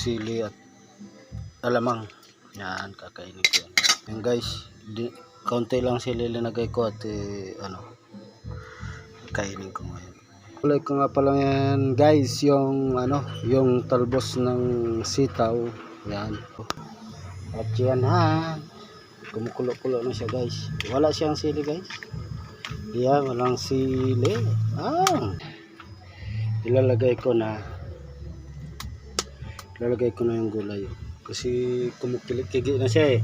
sili at alamang. Yan, kakainin ko yan. Yan guys, di, kaunti lang sili linagay ko at eh, ano, kainin ko ngayon. Kulay ko nga pala yan guys, yung ano, yung talbos ng sitaw. Yan. At yan ha. Kumukulo-kulo na siya guys. Wala siyang sili guys. Yan, walang sili. Ah. Ilalagay ko na ilalagay ko na yung gulay. Kasi kumukilik-kigi na siya eh.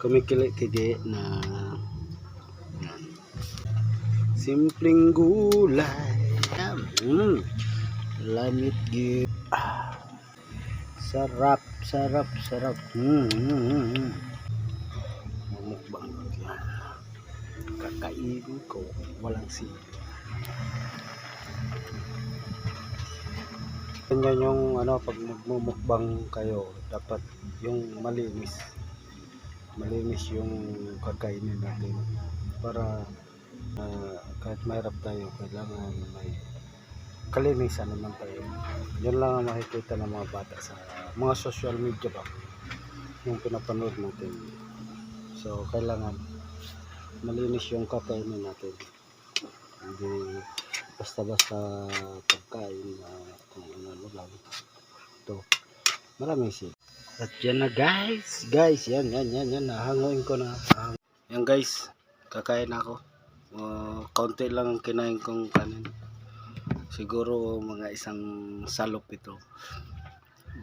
Kumikilik-kigi na. Simpleng gulay. Mm. Lamit gi. Ah. Sarap, sarap, sarap. Mm, mm, mm, mm. Mamukbang ko yan. Kakainin ko. Walang sili. Ganyan yung ano pag magmumukbang kayo dapat yung malinis. Malinis yung kakainin natin para ah, kahit mahirap tayo kailangan may kalinisan naman tayo. Yun lang ang makikita ng mga bata sa mga social media ba yung pinapanood natin. So kailangan malinis yung kakainin natin. Hindi basta-basta pagkain na kung ano lang. Ito, maraming sila. At yan na guys. Guys, yan, yan, yan, yan. Nahanguin ko na. Hang- Yan guys, kakain ako. Uh, kaunti lang ang kinain kong kanin. Siguro mga isang salop ito.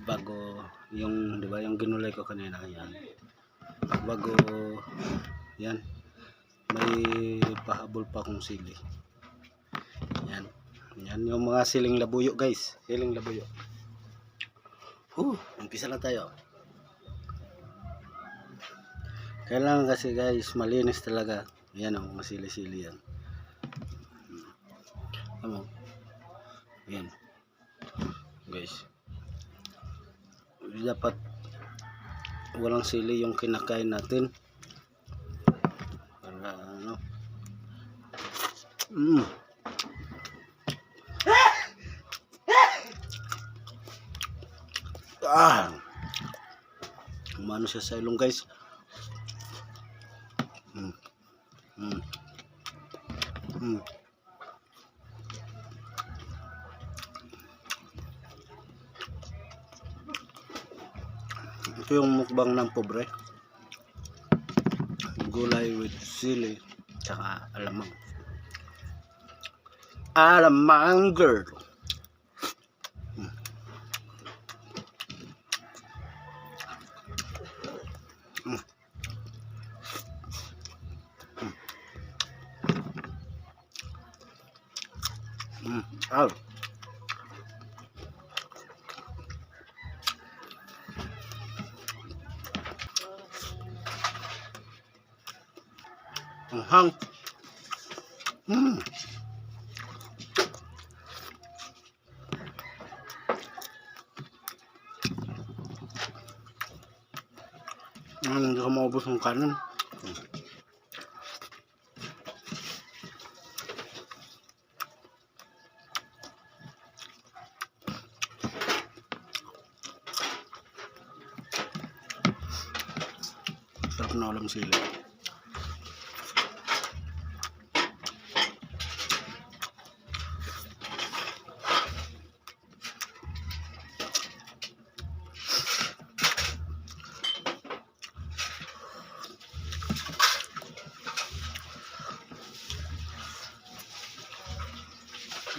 Bago yung, di ba, yung ginulay ko kanina. Yan. Bago, yan. May pahabol pa akong sili. Yan. Yan yung mga siling labuyo guys. Siling labuyo. Huh, umpisa na tayo. Kailangan kasi guys, malinis talaga. Yan ang mga sili-sili yan. Ano? Yan. Guys. Dapat walang sili yung kinakain natin. Para ano. Mm. Ah. Umano siya sa ilong guys. Mm. Mm. Ito yung mukbang ng pobre. Gulay with sili tsaka alamang. Alamang girl. Ah. Ang hang. Mm. Ano, hindi ko maubos ng kanin. Sarap na ulam sila.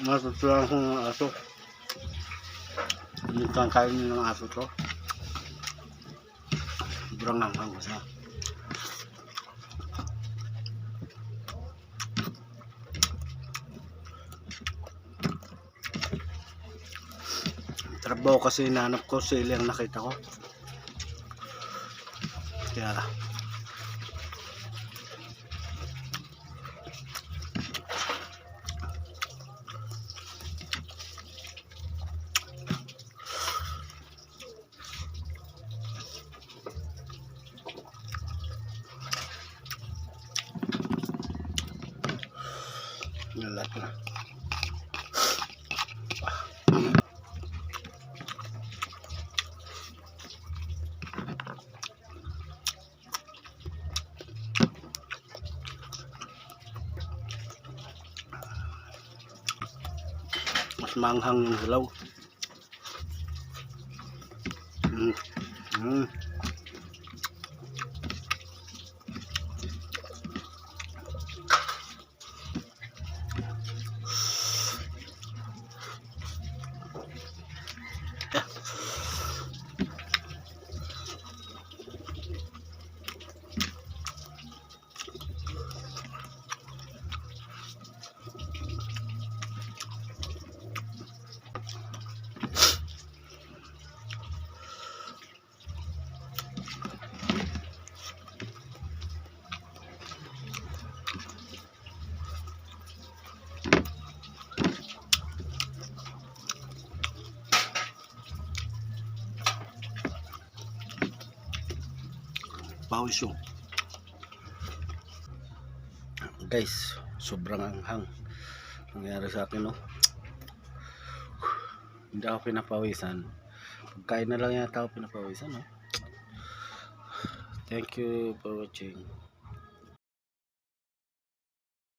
Natutulan ko ng aso. Hindi kang kainin ng aso to. Sobrang nanghang ko siya. Trabaho kasi hinahanap ko, sili ang nakita ko. Kaya, na. Manghang yung hilaw. Mm. Mm. Pawis yung. Guys, sobrang anghang. Nangyari sa akin, no? Hindi ako pinapawisan. Pagkain na lang yata ako pinapawisan, no? Thank you for watching.